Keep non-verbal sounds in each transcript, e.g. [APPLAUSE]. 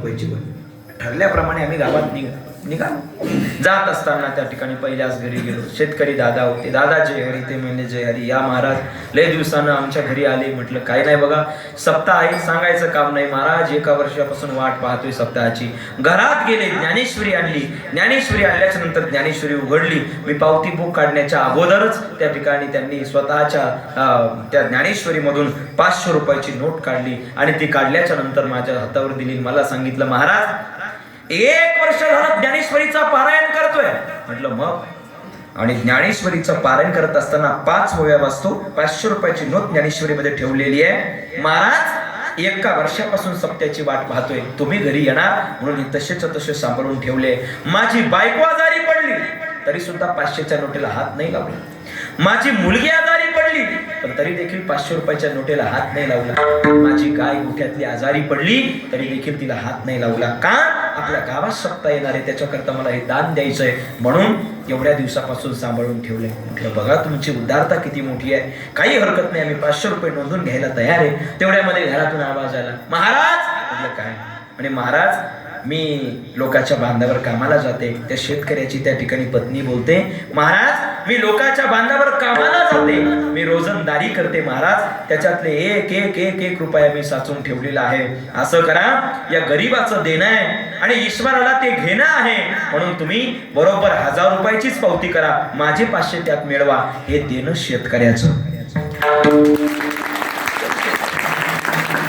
रुपयाची बनली ठरल्याप्रमाणे आम्ही गावात निघा निघा जात असताना त्या ठिकाणी पहिल्याच घरी गेलो. शेतकरी दादा होते. दादा जय हरी ते म्हणले जय हरी या महाराज लय दिवसानं आमच्या घरी आले. म्हटलं काय नाही बघा सप्ताह आहे सांगायचं काम नाही. महाराज एका वर्षापासून वाट पाहतोय सप्ताहाची. घरात गेले ज्ञानेश्वरी आणली. ज्ञानेश्वरी आणल्याच्या नंतर ज्ञानेश्वरी उघडली. मी पावती बुक काढण्याच्या अगोदरच त्या ठिकाणी त्यांनी स्वतःच्या त्या ज्ञानेश्वरीमधून पाचशे रुपयाची नोट काढली आणि ती काढल्याच्या नंतर माझ्या हातावर दिली मला सांगितलं महाराज एक वर्ष झालं म्हटलं मग? आणि ज्ञानेश्वरीचं पारायण करत असताना पाच ओव्या वाचतो पाचशे रुपयाची नोट ज्ञानेश्वरीमध्ये ठेवलेली आहे. महाराज एका वर्षापासून सप्त्याची वाट पाहतोय. तुम्ही घरी येणार? म्हणून तसेच तसे सांभाळून ठेवले. माझी बायको आजारी पडली. तरी सुद्धा पाचशेच्या नोटेला हात नाही लावला. माझी मुलगी आजारी पडली. पण तरी देखील पाचशे रुपयाच्या नोटेला हात नाही लावला. माझी गाय गोठ्यातली आजारी पडली. तरी देखील तिला हात नाही लावला. का? आपल्या गावात सत्ता येणार आहे त्याच्याकरता मला हे दान द्यायचंय. म्हणून एवढ्या दिवसापासून सांभाळून ठेवले म्हटलं बघा तुमची उदारता किती मोठी आहे. काही हरकत नाही आम्ही पाचशे रुपये नोंदून घ्यायला तयार आहे. तेवढ्यामध्ये घरातून आवाज आला महाराज! म्हटलं काय? आणि महाराज मी लोकाच्या बांधावर कामाला जाते. त्या शेतकऱ्याची त्या ठिकाणी पत्नी बोलते महाराज मी लोकाच्या बांधावर कामाला जाते. मी रोजंदारी करते महाराज. त्याच्यातले एक एक एक एक रुपया मी साचून ठेवलेला आहे. असं करा या गरीबाचं देणं आहे आणि ईश्वराला ते घेणं आहे. म्हणून तुम्ही बरोबर हजार रुपयाचीच पावती करा. माझे पाचशे त्यात मिळवा. हे देणं शेतकऱ्याचं.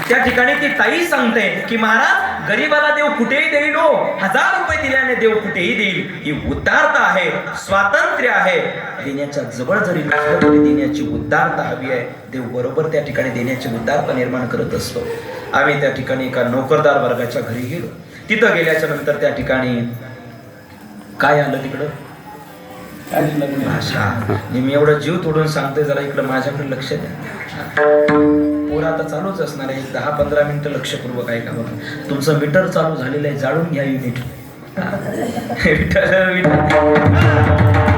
त्या ठिकाणी ती ताई सांगते की महाराज गरीबाला देव कुठेही देईल हो. हजार रुपये दिल्याने देव कुठेही देईल. ही उदारता आहे स्वातंत्र्य आहे. देण्याच्या जवळ जरी नसलं तरी देण्याची उदारता हवी आहे. देव बरोबर त्या ठिकाणी देण्याची उदारता निर्माण करत असतो. आम्ही त्या ठिकाणी एका नोकरदार वर्गाच्या घरी गेलो. तिथं गेल्याच्यानंतर त्या ठिकाणी काय आलं तिकडं? भाषा. मी एवढं जीव तोडून सांगतोय जरा इकडं माझ्याकडे लक्ष द्या. आता चालूच असणार आहे. दहा पंधरा मिनटं लक्षपूर्वक ऐका बघा. तुमचं मीटर चालू झालेलं आहे. जाळून घ्या युनिट. [LAUGHS] विठ्ठल विठ्ठल